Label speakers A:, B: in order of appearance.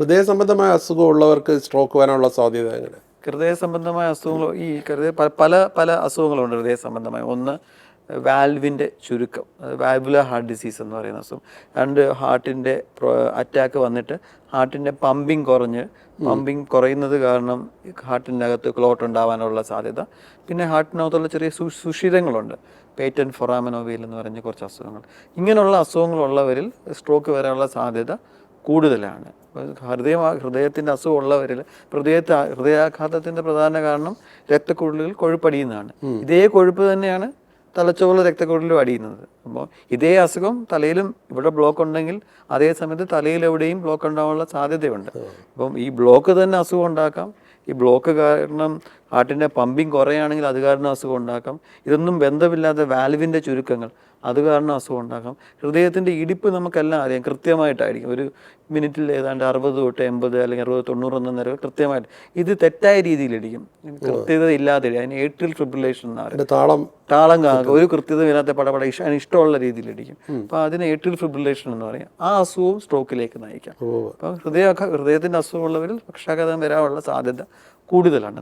A: ഹൃദയ സംബന്ധമായ അസുഖമുള്ളവർക്ക് സ്ട്രോക്ക് വരാനുള്ള സാധ്യത എങ്ങനെ?
B: ഹൃദയ സംബന്ധമായ അസുഖങ്ങൾ ഈ ഹൃദയ പല പല അസുഖങ്ങളുണ്ട് ഹൃദയ സംബന്ധമായ ഒന്ന് വാൽവിന്റെ ചുരുക്കം വാൽവുലർ ഹാർട്ട് ഡിസീസ് എന്ന് പറയുന്ന അസുഖം. രണ്ട് ഹാർട്ടിന്റെ അറ്റാക്ക് വന്നിട്ട് ഹാർട്ടിന്റെ പമ്പിങ് കുറഞ്ഞ് പമ്പിങ് കുറയുന്നത് കാരണം ഹാർട്ടിന്റെ അകത്ത് ക്ലോട്ട് ഉണ്ടാവാനുള്ള സാധ്യത. പിന്നെ ഹാർട്ടിനകത്തുള്ള ചെറിയ സു സുഷിരങ്ങളുണ്ട്. പേറ്റൻ ഫൊറാമനോവിയൽ എന്ന് പറഞ്ഞ കുറച്ച് അസുഖങ്ങൾ. ഇങ്ങനെയുള്ള അസുഖങ്ങളുള്ളവരിൽ സ്ട്രോക്ക് വരാനുള്ള സാധ്യത കൂടുതലാണ്. ഹൃദയ ഹൃദയത്തിന്റെ അസുഖമുള്ളവരിൽ ഹൃദയത്തെ ഹൃദയാഘാതത്തിന്റെ പ്രധാന കാരണം രക്തക്കുഴലുകൾ കൊഴുപ്പടിയുന്നതാണ്. ഇതേ കൊഴുപ്പ് തന്നെയാണ് തലച്ചോറിലെ രക്തക്കുഴലിലും അടിയുന്നത്. അപ്പോൾ ഇതേ അസുഖം തലയിലും ഇവിടെ ബ്ലോക്ക് ഉണ്ടെങ്കിൽ അതേ സമയത്ത് തലയിൽ എവിടെയും ബ്ലോക്ക് ഉണ്ടാവാനുള്ള സാധ്യതയുണ്ട്. അപ്പം ഈ ബ്ലോക്ക് തന്നെ അസുഖം ഉണ്ടാക്കാം. ഈ ബ്ലോക്ക് കാരണം ഹാർട്ടിന്റെ പമ്പിങ് കുറയുകയാണെങ്കിൽ അത് കാരണം അസുഖം ഉണ്ടാക്കാം. ഇതൊന്നും ബന്ധമില്ലാത്ത വാൽവിന്റെ ചുരുക്കങ്ങൾ അത് കാരണം അസുഖം ഉണ്ടാക്കാം. ഹൃദയത്തിന്റെ ഇടിപ്പ് നമുക്കെല്ലാം അറിയാം കൃത്യമായിട്ടായിരിക്കും. ഒരു മിനിറ്റിൽ ഏതാണ്ട് അറുപത് തൊട്ട് എൺപത് അല്ലെങ്കിൽ അറുപത് തൊണ്ണൂറ് എന്ന നിരക്ക് കൃത്യമായിട്ട്. ഇത് തെറ്റായ രീതിയിൽ ഇടിക്കും. കൃത്യത ഇല്ലാതെ അതിന് ഏട്രിൽ ഫിബ്രിലേഷൻ എന്ന് പറയും
A: എന്റെ താളം.
B: താളം ഒരു കൃത്യതയില്ലാത്ത പടപട ഇഷ്ട ഇഷ്ടമുള്ള രീതിയിൽ ഇടിക്കും. അപ്പോൾ അതിന് ഏട്രിൽ ഫിബ്രിലേഷൻ എന്ന് പറയും. ആ അസുഖവും സ്ട്രോക്കിലേക്ക് നയിക്കാം.
A: അപ്പോൾ
B: അപ്പം ഹൃദയ ഹൃദയത്തിന്റെ അസുഖമുള്ളവരിൽ പക്ഷാഘാതം വരാനുള്ള സാധ്യത കൂടുതലാണ്.